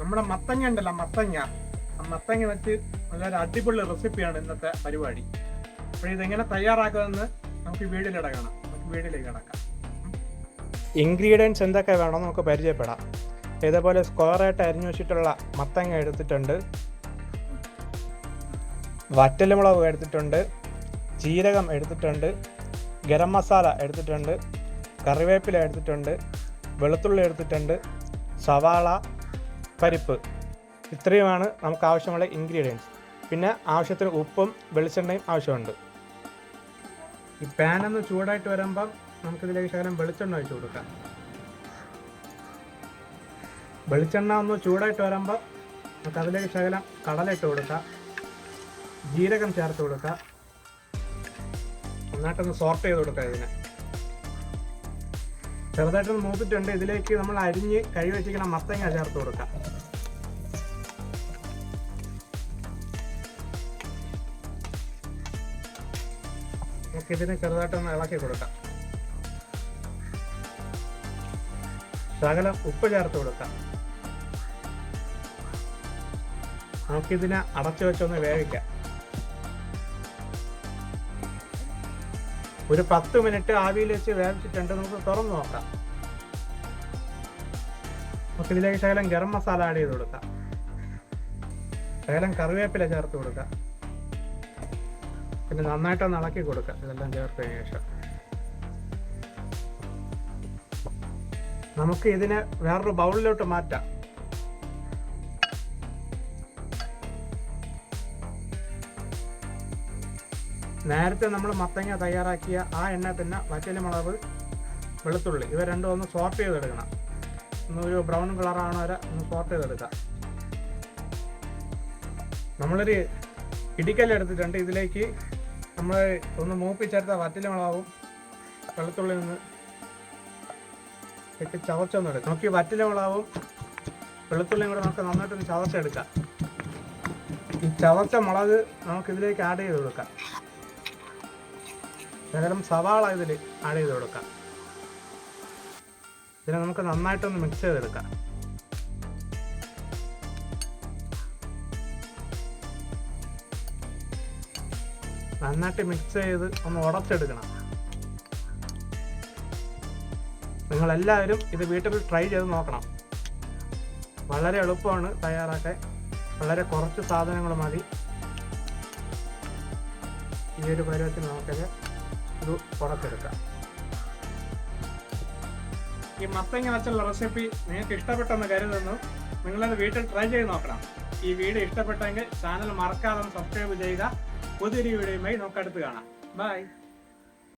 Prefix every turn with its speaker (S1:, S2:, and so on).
S1: നമ്മുടെ മത്തങ്ങ ഉണ്ടല്ലോ മത്തങ്ങ. ആ മത്തങ്ങ വെച്ച് നല്ലൊരു അടിപൊളി റെസിപ്പിയാണ് ഇന്നത്തെ പരിപാടി. അപ്പോൾ ഇതെങ്ങനെ തയ്യാറാക്കുമെന്ന് നമുക്ക് വീടിലിട കാണാം. നമുക്ക് വീടിലേക്ക് കിടക്കാം. ഇൻഗ്രീഡിയൻസ് എന്തൊക്കെ വേണം നമുക്ക് പരിചയപ്പെടാം. ഇതേപോലെ സ്ക്വയറായിട്ട് അരിഞ്ഞു വെച്ചിട്ടുള്ള മത്തങ്ങ എടുത്തിട്ടുണ്ട്. വറ്റൽമുളക് എടുത്തിട്ടുണ്ട്. ജീരകം എടുത്തിട്ടുണ്ട്. ഗരം മസാല എടുത്തിട്ടുണ്ട്. കറിവേപ്പില എടുത്തിട്ടുണ്ട്. വെളുത്തുള്ളി എടുത്തിട്ടുണ്ട്. സവാള പരിപ്പ്. ഇത്രയുമാണ് നമുക്ക് ആവശ്യമുള്ള ഇൻഗ്രീഡിയൻസ് പിന്നെ ആവശ്യത്തിന് ഉപ്പും വെളിച്ചെണ്ണയും ആവശ്യമുണ്ട്. ഈ പാനൊന്ന് ചൂടായിട്ട് വരുമ്പം നമുക്കിതിലേക്ക് ശകലം വെളിച്ചെണ്ണ ഒഴിച്ചു കൊടുക്കാം. വെളിച്ചെണ്ണ ഒന്ന് ചൂടായിട്ട് വരുമ്പോൾ നമുക്ക് അതിലേക്ക് ശകലം കടല കൊടുക്കാം. ജീരകം ചേർത്ത് കൊടുക്കാം. നന്നായിട്ടൊന്ന് സോർട്ട് ചെയ്ത് കൊടുക്കാം ഇതിനെ. ചെറുതായിട്ടൊന്ന് മൂത്തിട്ടുണ്ട് ഇതിലേക്ക് നമ്മൾ അരിഞ്ഞ് കഴുകി മത്തങ്ങ ചേർത്ത് കൊടുക്കാം. നമുക്ക് ഇതിനെ ചെറുതായിട്ടൊന്ന് ഇളക്കി കൊടുക്കാം. ശകലം ഉപ്പ് ചേർത്ത് കൊടുക്കാം. നമുക്കിതിനെ അടച്ചു വെച്ചൊന്ന് വേവിക്കാം. ഒരു പത്ത് മിനിറ്റ് ആവിയിൽ വെച്ച് വേവിച്ചിട്ടുണ്ട്. നമുക്ക് തുറന്നു നോക്കാം. നമുക്ക് ഇതിലേക്ക് ശകലം ഗരം മസാല ആഡ് ചെയ്ത് കൊടുക്കാം. ശകലം കറിവേപ്പില ചേർത്ത് കൊടുക്കാം. പിന്നെ നന്നായിട്ടൊന്ന് ഇളക്കി കൊടുക്കാം. ഇതെല്ലാം ചേർത്തതിന് ശേഷം. നമുക്ക് ഇതിനെ വേറൊരു ബൗളിലോട്ട് മാറ്റാം. നേരത്തെ നമ്മൾ മത്തങ്ങ തയ്യാറാക്കിയ ആ എണ്ണ തന്നെ വറ്റൽ മുളക് വെളുത്തുള്ളി ഇവ രണ്ടും ഒന്ന് സോർട്ട് ചെയ്തെടുക്കണം. ഒന്ന് ഒരു ബ്രൗൺ കളറാണോ വരെ ഒന്ന് സോർട്ട് ചെയ്തെടുക്കാം. നമ്മളൊരു ഇടിക്കല്ലെടുത്തിട്ടുണ്ട് ഇതിലേക്ക് നമ്മൾ ഒന്ന് മൂപ്പിച്ചെടുത്ത വറ്റൽ മുളകും വെളുത്തുള്ളി നിന്ന് ഇട്ട് ചതച്ചൊന്നും എടുക്കാം നമുക്ക് ഈ വറ്റിലെ മുളകും വെളുത്തുള്ളിയും കൂടെ നമുക്ക് നന്നായിട്ടൊന്ന് ചവച്ചെടുക്കാം ഈ ചവച്ച മുളക് നമുക്ക് ഇതിലേക്ക് ആഡ് ചെയ്ത് കൊടുക്കാം. ശകലം സവാള ഇതിൽ ആഡ് ചെയ്ത് കൊടുക്കാം. ഇതിനെ നമുക്ക് നന്നായിട്ടൊന്ന് മിക്സ് ചെയ്തെടുക്കാം. നന്നായിട്ട് മിക്സ് ചെയ്ത് ഒന്ന് ഉടച്ചെടുക്കണം. നിങ്ങളെല്ലാവരും ഇത് വീട്ടിൽ ട്രൈ ചെയ്ത് നോക്കണം. വളരെ എളുപ്പമാണ് തയ്യാറാക്കാൻ. വളരെ കുറച്ച് സാധനങ്ങൾ മതി. ഈ ഒരു പരുവത്തിന് നമുക്കത് ഇത് പുറത്തെടുക്കാം ഈ മത്തങ്ങ വെച്ചുള്ള റെസിപ്പി നിങ്ങൾക്ക് ഇഷ്ടപ്പെട്ടെന്ന് കരുതുന്നു. നിങ്ങളത് വീട്ടിൽ ട്രൈ ചെയ്ത് നോക്കണം. ഈ വീഡിയോ ഇഷ്ടപ്പെട്ടെങ്കിൽ ചാനൽ മറക്കാതെ സബ്സ്ക്രൈബ് ചെയ്യുക. പുതിയൊരു വീഡിയോയുമായി നമുക്ക് അടുത്ത് കാണാം. ബൈ